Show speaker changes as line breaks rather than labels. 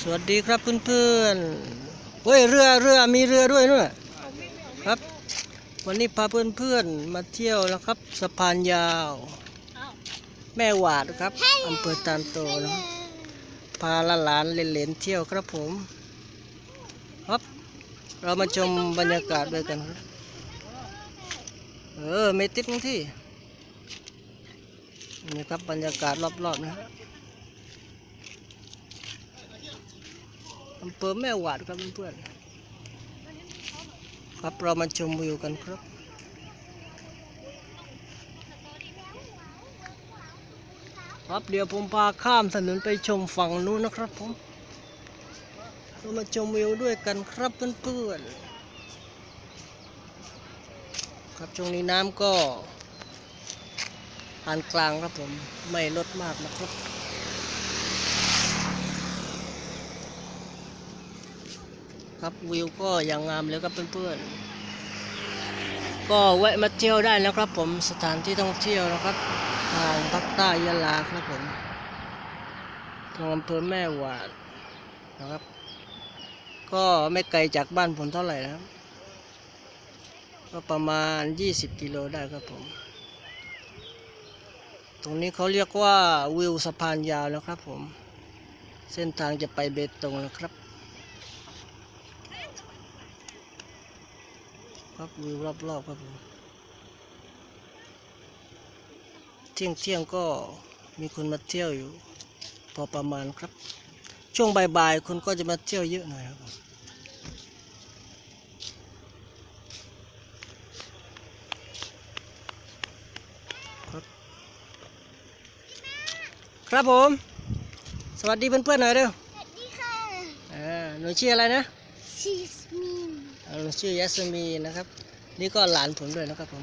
สวัสดีครับเพื่อนๆเฮ้ยเรือเรือมีเรือด้วยนู่นน่ะครับ วันนี้พาเพื่อนๆมาเที่ยวนะครับ สะพานยาว แม่หวาดครับอำเภอตาลโตนะครับพาหลานๆเล่นๆเที่ยวครับผมครับเรามาชมบรรยากาศด้วยกันครับเออไม่ติดมั้งที่นี่ครับบรรยากาศรอบๆนะครับ อำเภอแม่หวาดครับเพื่อนๆครับเรามาชมวิวกันครับครับเดี๋ยวผมพาข้ามถนนไปชมฝั่งนู้นนะครับผมเรามาชมวิวด้วยกันครับเพื่อนๆครับช่วงนี้น้ำก็ปานกลางครับผมไม่ลดมากนะครับ ครับวิวก็อย่างงามเลยครับเพื่อนๆก็แวะมาเที่ยวได้นะครับ ผมสถานที่ท่องเที่ยวนะครับทางภาคใต้ยะลาครับผมทางอำเภอแม่หวาดนะครับ ก็ไม่ไกลจากบ้านผมเท่าไหร่นะครับก็ประมาณ 20 กิโลได้ครับผม ตรงนี้เขาเรียกว่าวิวสะพานยาวนะครับผม เส้นทางจะไปเบตงนะครับ ครับวิวรอบๆครับผมเที่ยงเที่ยงๆก็มีคนมาเที่ยวอยู่ พอประมาณครับ ช่วงบ่ายๆคนก็จะมาเที่ยวเยอะหน่อยครับผมครับ ครับผม สวัสดีเพื่อนๆหน่อยเร็ว
สวัสดีค่ะ
อ่าหนูชื่ออะไรนะ
ชีสมีน
อ่าหนู ชื่อยัสมีนะครับ นี่ก็หลานผมด้วยนะครับผม